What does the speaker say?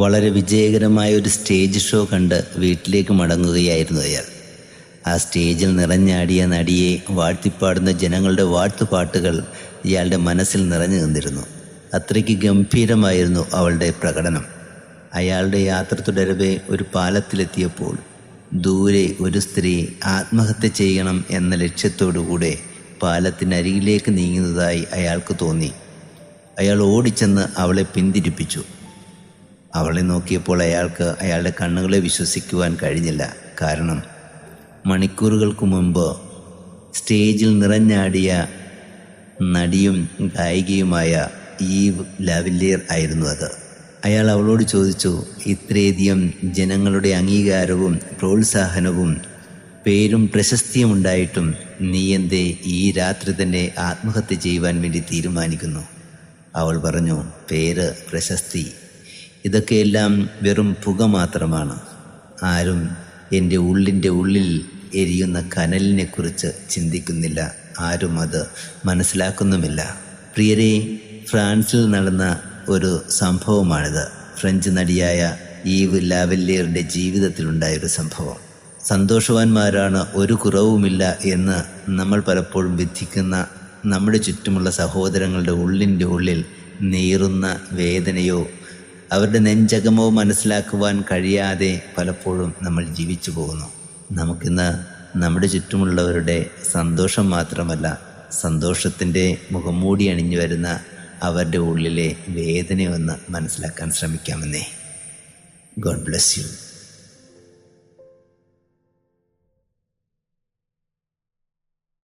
വളരെ വിജയകരമായ ഒരു സ്റ്റേജ് ഷോ കണ്ട് വീട്ടിലേക്ക് മടങ്ങുകയായിരുന്നു അയാൾ. ആ സ്റ്റേജിൽ നിറഞ്ഞാടിയ നടിയെ വാഴ്ത്തിപ്പാടുന്ന ജനങ്ങളുടെ വാഴ്ത്തുപാട്ടുകൾ ഇയാളുടെ മനസ്സിൽ നിറഞ്ഞു നിന്നിരുന്നു. അത്രയ്ക്ക് ഗംഭീരമായിരുന്നു അവളുടെ പ്രകടനം. അയാളുടെ യാത്ര തുടരവേ ഒരു പാലത്തിലെത്തിയപ്പോൾ ദൂരെ ഒരു സ്ത്രീ ആത്മഹത്യ ചെയ്യണം എന്ന ലക്ഷ്യത്തോടുകൂടെ പാലത്തിനരികിലേക്ക് നീങ്ങുന്നതായി അയാൾക്ക് തോന്നി. അയാൾ ഓടിച്ചെന്ന് അവളെ പിന്തിരിപ്പിച്ചു. അവളെ നോക്കിയപ്പോൾ അയാൾക്ക് അയാളുടെ കണ്ണുകളെ വിശ്വസിക്കുവാൻ കഴിഞ്ഞില്ല. കാരണം മണിക്കൂറുകൾക്ക് മുമ്പ് സ്റ്റേജിൽ നിറഞ്ഞാടിയ നടിയും ഗായികയുമായ ഈവ് ലാവില്ലിയർ ആയിരുന്നു അത്. അയാൾ അവളോട് ചോദിച്ചു ഇത്രയധികം ജനങ്ങളുടെ അംഗീകാരവും പ്രോത്സാഹനവും പേരും പ്രശസ്തിയും ഉണ്ടായിട്ടും നീ എന്തേ ഈ രാത്രി തന്നെ ആത്മഹത്യ ചെയ്യുവാൻ വേണ്ടി തീരുമാനിക്കുന്നു? അവൾ പറഞ്ഞു പേര് പ്രശസ്തി. ഇതൊക്കെയെല്ലാം വെറും പുക മാത്രമാണ്. ആരും എന്റെ ഉള്ളിന്റെ ഉള്ളിൽ എരിയുന്ന കനലിനെക്കുറിച്ച് ചിന്തിക്കുന്നില്ല. ആരും അത് മനസ്സിലാക്കുന്നുമില്ല. പ്രിയരെ ഫ്രാൻസിൽ നടന്ന ഒരു സംഭവമാണിത്. ഫ്രഞ്ച് നടിയായ ഈവ് ലാവല്ലിയറുടെ ജീവിതത്തിലുണ്ടായൊരു സംഭവം. സന്തോഷവാന്മാരാണ് ഒരു കുറവുമില്ല എന്ന് നമ്മൾ പലപ്പോഴും വിധിക്കുന്ന നമ്മുടെ ചുറ്റുമുള്ള സഹോദരങ്ങളുടെ ഉള്ളിന്റെ ഉള്ളിൽ നീറുന്ന വേദനയോ അവരുടെ നെഞ്ചകമോ മനസ്സിലാക്കുവാൻ കഴിയാതെ പലപ്പോഴും നമ്മൾ ജീവിച്ചു പോകുന്നു. നമുക്കിന്ന് നമ്മുടെ ചുറ്റുമുള്ളവരുടെ സന്തോഷം മാത്രമല്ല സന്തോഷത്തിന്റെ മുഖംമൂടി അണിഞ്ഞു വരുന്ന അവരുടെ ഉള്ളിലെ വേദനയൊന്ന് മനസ്സിലാക്കാൻ ശ്രമിക്കാമെന്നേ. God bless you